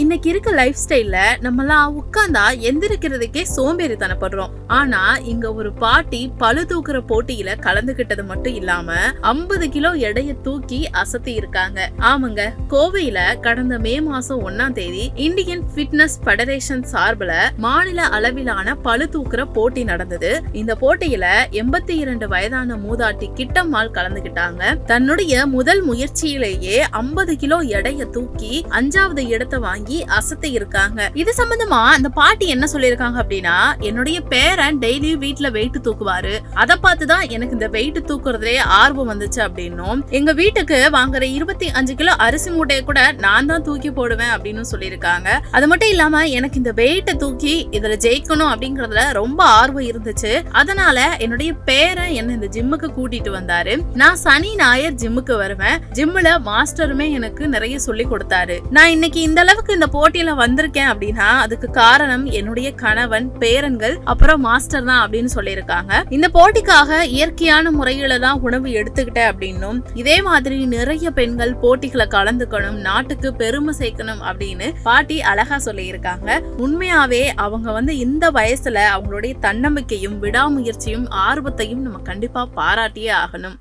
இன்னைக்கு இருக்க லைஃப் ஸ்டைல்ல நம்மலாம் உட்கார்ந்தா எந்திரிக்கிறதுக்கே சோம்பேறித்தனப்படுறோம். ஆனா இங்க ஒரு பாட்டி பழு தூக்குற போட்டியில கலந்துகிட்டது மட்டும் இல்லாம 50 கிலோ எடைய தூக்கி அசத்தி இருக்காங்க. ஆமாங்க கோவையில கடந்த மே மாசம் ஒன்னாம் தேதி இந்தியன் ஃபிட்னஸ் ஃபெடரேஷன் சார்பில் மாநில அளவிலான பழு தூக்குற போட்டி நடந்தது. இந்த போட்டியில எண்பத்தி இரண்டு வயதான மூதாட்டி கிட்டம்மாள் கலந்துகிட்டாங்க. தன்னுடைய முதல் முயற்சியிலேயே 50 கிலோ எடைய தூக்கி அஞ்சாவது இடத்தை வாங்கி அசத்தி இருக்காங்க. இது சம்பந்தமா அந்த பாட்டி என்ன சொல்லியிருக்காங்க அப்படின்னா என்னுடைய பேரன் டெய்லி வீட்டுல வெயிட் தூக்குவாரு. அதை பார்த்துதான் எனக்கு இந்த வெயிட் தூக்குறதுலே ஆர்வம் வந்துச்சு அப்படின்னும். எங்க வீட்டுக்கு வாங்குற இருபத்தி அஞ்சு கிலோ அரிசி மூட்டையை கூட நான் தான் தூக்கி போடுவேன் அப்படின்னு சொல்லியிருக்காங்க. அது மட்டும் இல்லாம எனக்கு இந்த வெயிட்டை தூக்கி இதுல ஜெயிக்கணும் அப்படிங்கறதுல ரொம்ப ஆர்வம் இருந்துச்சு. அதனால என்னுடைய பேரன் என்ன இந்த ஜிம்முக்கு கூட்டிட்டு வந்தாரு. நான் சனி ஞாயிறு ஜிம்முக்கு வருவேன். ஜிம்முல மாஸ்டருமே எனக்கு நிறைய சொல்லி கொடுத்தாரு. நான் இன்னைக்கு இந்த அளவுக்கு இந்த போட்டியில வந்திருக்கேன் அப்படின்னா அதுக்கு காரணம் என்னுடைய கணவன் பேரன்கள் அப்புறம் மாஸ்டர் தான் அப்படின்னு சொல்லியிருக்காங்க. இந்த போட்டிக்காக இயற்கையான முறையில தான் உணவு எடுத்துக்கிட்டேன் அப்படின்னும் இதே மாதிரி நிறைய பெண்கள் போட்டிகளை கலந்துக்கணும் நாட்டுக்கு பெருமை சேர்க்கணும் அப்படின்னு பாட்டி அழகா சொல்லியிருக்காங்க. உண்மையாவே அவங்க வந்து இந்த வயசுல அவங்களுடைய தன்னம்பிக்கையும் விடாமுயற்சியும் ஆர்வத்தையும் நம்ம கண்டிப்பா பாராட்டியே ஆகணும்.